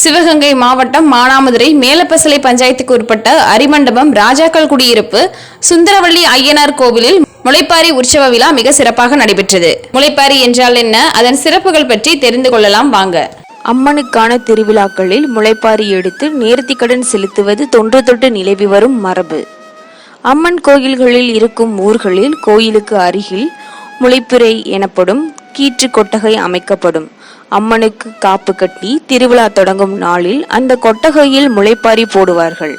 சிவகங்கை மாவட்டம் மானாமதுரை மேலப்பசலை பஞ்சாயத்துக்கு உட்பட்ட அரிமண்டபம் ராஜாக்கள் குடியிருப்பு சுந்தரவள்ளி ஐயனார் கோவிலில் முளைப்பாரி உற்சவ விழா மிக சிறப்பாக நடைபெற்றது. முளைப்பாரி என்றால் என்ன? அதன் சிறப்புகள் பற்றி தெரிந்து கொள்ளலாம். வாங்க. அம்மனுக்கான திருவிழாக்களில் முளைப்பாரி எடுத்து நேர்த்திக்கடன் செலுத்துவது தொன்று தொட்டு நிலவி வரும் மரபு. அம்மன் கோயில்களில் இருக்கும் ஊர்களில் கோயிலுக்கு அருகில் முளைப்பிறை எனப்படும் கீற்று கொட்டகை அமைக்கப்படும். அம்மனுக்கு காப்பு கட்டி திருவிழா தொடங்கும் நாளில் அந்த கொட்டகையில் முளைப்பாரி போடுவார்கள்.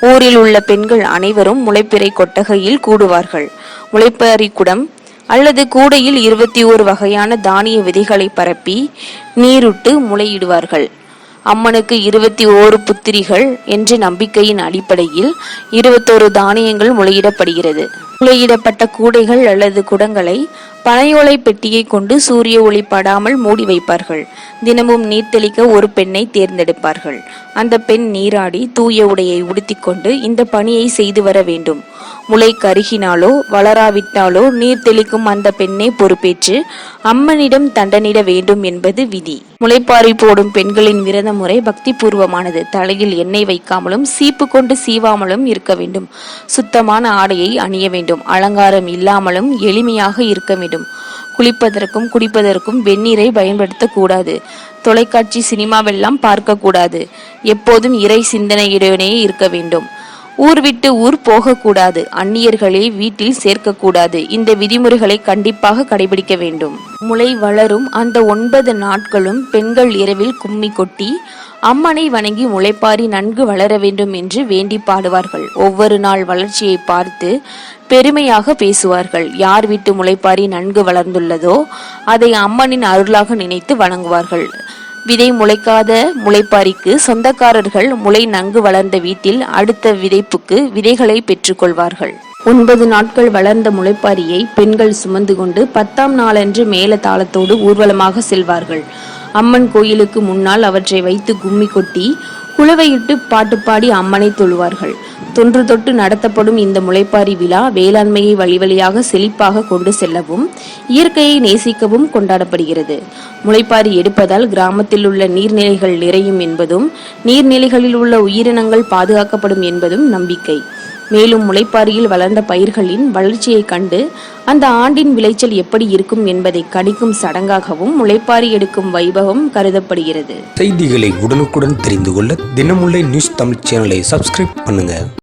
ஊரில் உள்ள பெண்கள் அனைவரும் முளைப்பிறை கொட்டகையில் கூடுவார்கள். முளைப்பாரி குடம் அல்லது கூடையில் இருபத்தி ஓரு வகையான தானிய விதைகளை பரப்பி நீருட்டு முளையிடுவார்கள். அம்மனுக்கு இருபத்தி ஓரு புத்திரிகள் என்ற நம்பிக்கையின் அடிப்படையில் இருபத்தோரு தானியங்கள் முளையிடப்படுகிறது. முளையிடப்பட்ட கூடைகள் அல்லது குடங்களை பனையோலை பெட்டியை கொண்டு சூரிய ஒளி படாமல் மூடி வைப்பார்கள். தினமும் நீர் தெளிக்க ஒரு பெண்ணை தேர்ந்தெடுப்பார்கள். அந்த பெண் நீராடி தூய உடையை உடுத்திக்கொண்டு இந்த பணியை செய்து வர வேண்டும். முளை கருகினாலோ வளராவிட்டாலோ நீர் தெளிக்கும் அந்த பெண்ணை பொறுப்பேற்று அம்மனிடம் தண்டனிட வேண்டும் என்பது விதி. முளைப்பாரி போடும் பெண்களின் விரத முறை பக்தி பூர்வமானது தலையில் எண்ணெய் வைக்காமலும் சீப்பு கொண்டு சீவாமலும் இருக்க வேண்டும். சுத்தமான ஆடையை அணிய வேண்டும். அலங்காரம் இல்லாமலும் எளிமையாக இருக்க வேண்டும். குளிப்பதற்கும் குடிப்பதற்கும் வெந்நீரை பயன்படுத்தக்கூடாது தொலைக்காட்சி சினிமாவெல்லாம் பார்க்கக்கூடாது எப்போதும் இறை சிந்தனையுடனே இருக்க வேண்டும். ஊர் விட்டு ஊர் போகக்கூடாது அந்நியர்களை வீட்டில் சேர்க்கக்கூடாது. இந்த விதிமுறைகளை கண்டிப்பாக கடைபிடிக்க வேண்டும். முளை வளரும் அந்த ஒன்பது நாட்களும் பெண்கள் இரவில் கும்மி கொட்டி அம்மனை வணங்கி முளைப்பாரி நன்கு வளர வேண்டும் என்று வேண்டி பாடுவார்கள். ஒவ்வொரு நாள் வளர்ச்சியை பார்த்து பெருமையாக பேசுவார்கள். யார் வீட்டு முளைப்பாரி நன்கு வளர்ந்துள்ளதோ அதை அம்மனின் அருளாக நினைத்து வணங்குவார்கள். விதை முளைக்காத முளைப்பாரிக்கு சொந்தக்காரர்கள் முளை நன்கு வளர்ந்த வீட்டில் அடுத்த விதைப்புக்கு விதைகளை பெற்றுக்கொள்வார்கள். ஒன்பது நாட்கள் வளர்ந்த முளைப்பாரியை பெண்கள் சுமந்து கொண்டு பத்தாம் நாளன்று மேல தாளத்தோடு ஊர்வலமாக செல்வார்கள். அம்மன் கோயிலுக்கு முன்னால் அவற்றை வைத்து கும்மி கொட்டி குளவையிட்டு பாட்டு பாடி அம்மனை தொழுவார்கள். தொன்று தொட்டு நடத்தப்படும் இந்த முளைப்பாரி விழா வேளாண்மையை வழிவழியாக செழிப்பாக கொண்டு செல்லவும் இயற்கையை நேசிக்கவும் கொண்டாடப்படுகிறது. முளைப்பாரி எடுப்பதால் கிராமத்தில் உள்ள நீர்நிலைகள் நிறையும் என்பதும் நீர்நிலைகளில் உள்ள உயிரினங்கள் பாதுகாக்கப்படும் என்பதும் நம்பிக்கை. மேலும் முளைப்பாரியில் வளர்ந்த பயிர்களின் வளர்ச்சியை கண்டு அந்த ஆண்டின் விளைச்சல் எப்படி இருக்கும் என்பதை கணிக்கும் சடங்காகவும் முளைப்பாரி எடுக்கும் வைபவம் கருதப்படுகிறது. செய்திகளை உடனுக்குடன் தெரிந்து கொள்ள தினமுல்லை நியூஸ் தமிழ் சேனலை சப்ஸ்கிரைப் பண்ணுங்க.